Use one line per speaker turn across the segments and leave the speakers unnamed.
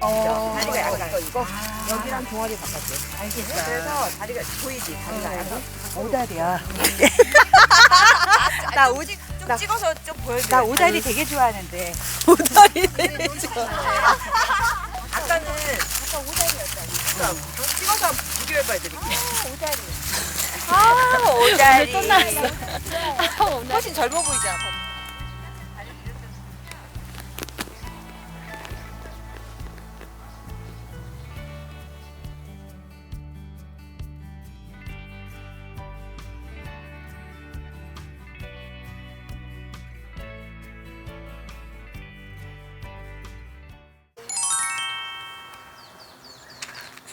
어,
다리가 약간
이거, 이거.
여기랑 종아리 바깥에.
알겠어.
그래서 다리가 보이지? 다리가 약간.
오다리야.
나 오직 좀 찍어서 좀 보여줘.
나 오다리 되게 좋아하는데.
오다리
아까는 아까 오다리였다. 찍어서 비교해봐 드릴게.
아, 오다리.
훨씬 젊어 보이잖아.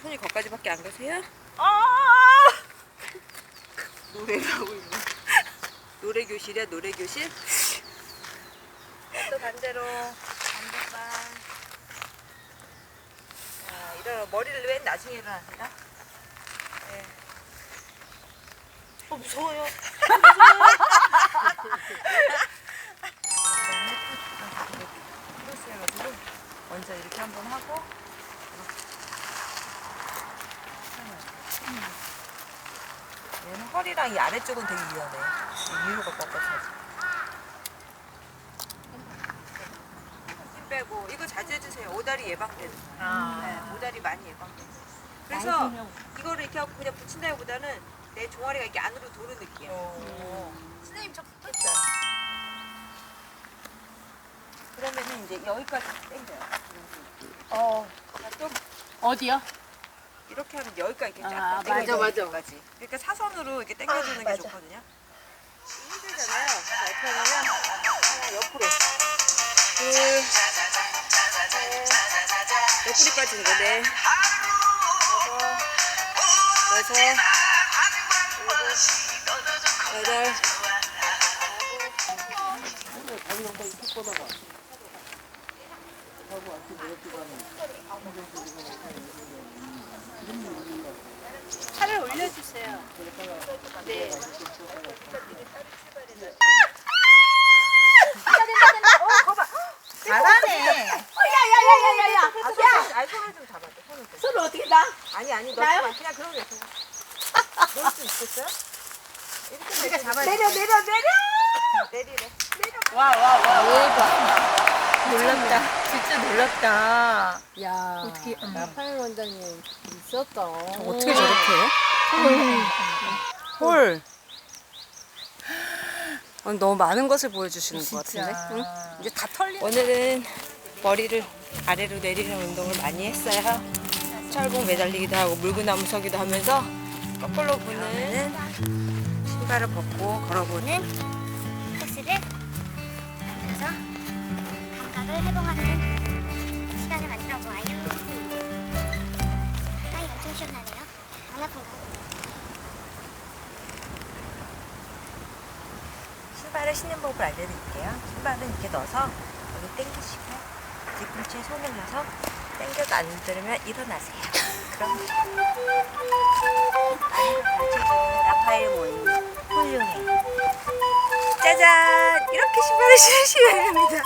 손이 거기까지밖에 안 가세요? 노래를 하고 있네. 노래 교실이야 노래 교실? 또 반대로 반대반. 자, 일어나 머리를 왜 나중에 일어나세요? 네. 어 무서워요. 먼저 이렇게 한번 하고 얘는 허리랑 이 아래쪽은 되게 유연해. 이 위로가 뻣뻣하지. 힘 빼고 이거 자주 해주세요. 오다리 예방되는. 네, 오다리 많이 예방돼. 그래서 이거를 이렇게 하고 그냥 붙인다기보다는 내 종아리가 이렇게 안으로 도는 느낌.
선생님 저
그렇죠. 그러면은 이제 여기까지 당겨요.
어.
좀
어디요?
이렇게 하면 여기까지 이렇게
아,
쫙.
맞아, 맞아.
여기까지. 그러니까 사선으로 이렇게 당겨주는 게 좋거든요. 힘들잖아요. 자, 이렇게 하면 하나 옆으로. 둘, 셋, 옆구리까지 이거 네. 다섯, 여섯, 일곱, 여덟,
차를 올 려주세요. 네.
잘하네.
야야야야야야.
아, 손을, 아니, 손을 좀 잡아줘. 손을 좀.
손을 어떻게 나?
아니, 아니, 너
나요?
그냥, 그냥 그러고 있어. 넣을 수 있겠어요? 이렇게 내가 잡아야
내려 내려 내려.
내리래.
놀랍다. 진짜 놀랍다.
야,
어떻게, 음.
나파일 원장님 있었다.
어떻게 저렇게 해? 헐. 어, 너무 많은 것을 보여주시는 것 같은데? 응? 이제 다 털리
오늘은 머리를 아래로 내리는 운동을 많이 했어요. 철봉 매달리기도 하고 물구나무 서기도 하면서 거꾸로 부는 신발을 벗고 걸어보는 신발을 신는 법을 알려드릴게요. 신발은 이렇게 넣어서 여기 당기시고 뒤꿈치에 손을 넣어서 당겨도 안 들으면 일어나세요. 그럼 라파엘 모임 훌륭해. 짜잔! 이렇게 신발을 신으시면 됩니다.